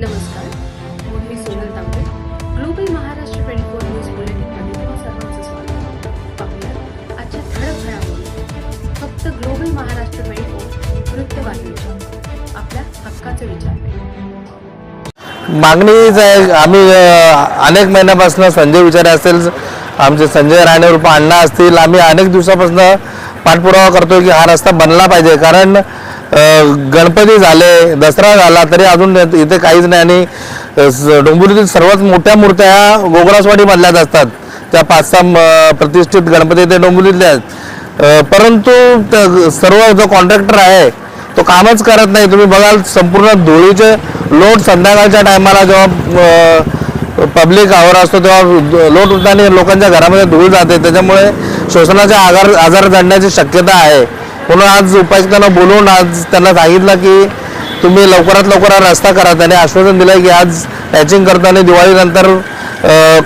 नमस्कार. मी Sonal Tambe. Global Maharashtra twenty four news बुलेटिनमध्ये तुम्हा सर्वांचं स्वागत. पाहूया आजच्या ठळक घडामोडी फक्त ग्लोबल महाराष्ट्र ट्वेंटी फोर वृत्तवाहिनीच्या आपल्या हक्काचे विचार. मागणी आम्ही अनेक महिन्यापासून संजय विचारे असेल आमचे संजय राणे रूप अण्णा असतील आम्ही अनेक दिवसापासून पाठपुरावा करतो की हा रस्ता बनला पाहिजे. कारण गणपती झाले दसरा झाला तरी अजून इथे काहीच नाही आणि डोंबिवलीतील सर्वात मोठ्या मूर्त्या ह्या गोगरासवाडी मधल्याच असतात. त्या पाच सहा प्रतिष्ठित गणपती ते डोंबिवलीतल्या आहेत. परंतु सर्व जो कॉन्ट्रॅक्टर आहे तो कामच करत नाही. तुम्ही बघाल संपूर्ण धुळीचे लोट संध्याकाळच्या टायमाला जेव्हा पब्लिक आवर असतो तेव्हा लोट उठताना लोकांच्या घरामध्ये धूळ जाते. त्याच्यामुळे श्वसनाचे आजार आजार जडण्याची शक्यता आहे. म्हणून आज उपायुक्तांना बोलवून आज त्यांना सांगितलं की तुम्ही लवकरात लवकर हा रस्ता करा. त्याने आश्वासन दिलं की आज पॅचिंग करताना दिवाळीनंतर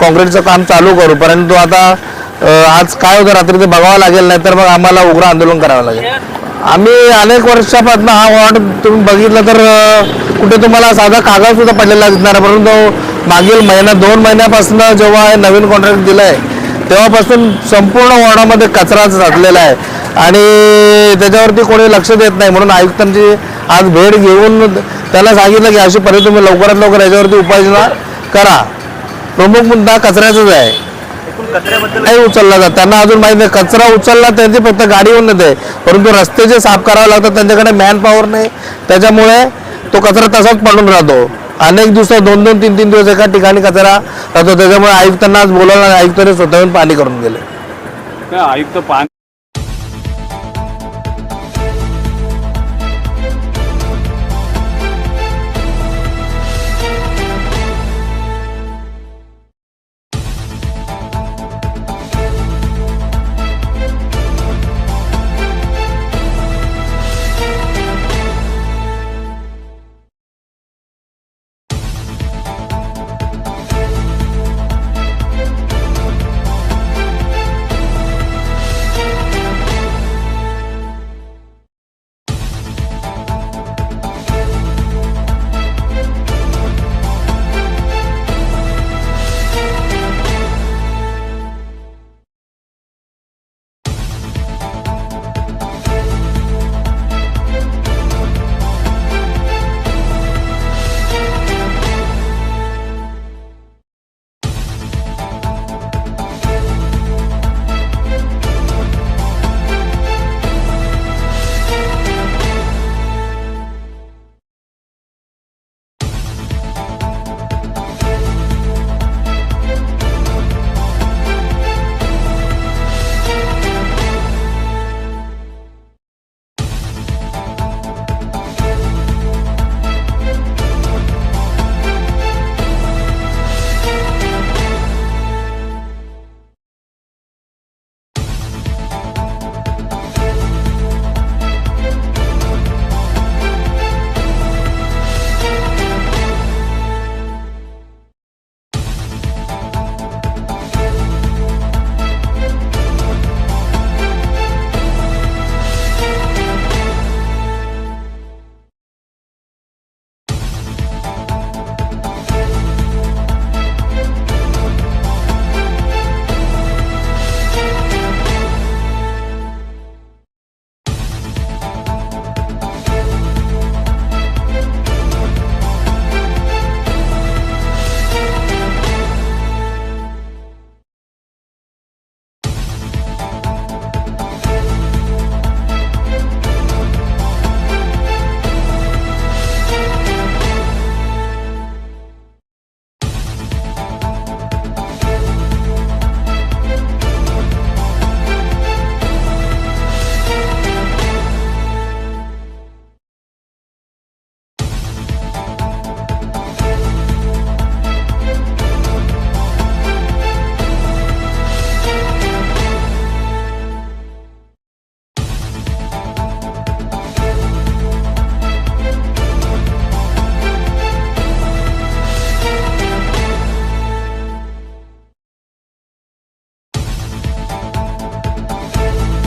काँक्रीटचं काम चालू करू. परंतु आता आज काय होतं रात्री ते बघावं लागेल नाही तर मग आम्हाला उग्र आंदोलन करावं लागेल. आम्ही अनेक वर्षापासून हा वॉर्ड तुम्ही बघितलं तर कुठे तुम्हाला साधा कागद सुद्धा पडलेला दिसणार आहे. परंतु मागील महिना दोन महिन्यापासून जेव्हा नवीन कॉन्ट्रॅक्ट दिलं आहे तेव्हापासून संपूर्ण वॉर्डामध्ये कचरा साचलेला आहे. आणि त्याच्यावरती कोणी लक्ष देत नाही. म्हणून आयुक्तांची आज भेट घेऊन त्याला सांगितलं की अशी परिस्थिती तुम्ही लवकरात लवकर याच्यावरती उपाययोजना करा. प्रमुख मुद्दा कचऱ्याचाच आहे. नाही उचलला जात. त्यांना अजून माहीत नाही. कचरा उचलला त्यांची फक्त गाडी येऊन येते परंतु रस्ते जे साफ करावे लागतात त्यांच्याकडे मॅन पॉवर नाही. त्याच्यामुळे तो कचरा तसाच पडून राहतो. अनेक दिवस दोन दोन तीन तीन दिवस एका ठिकाणी कचरा राहतो. त्याच्यामुळे आयुक्तांना आज बोलावलं आयुक्तांनी स्वतःहून पाणी करून गेले. काय आयुक्त पान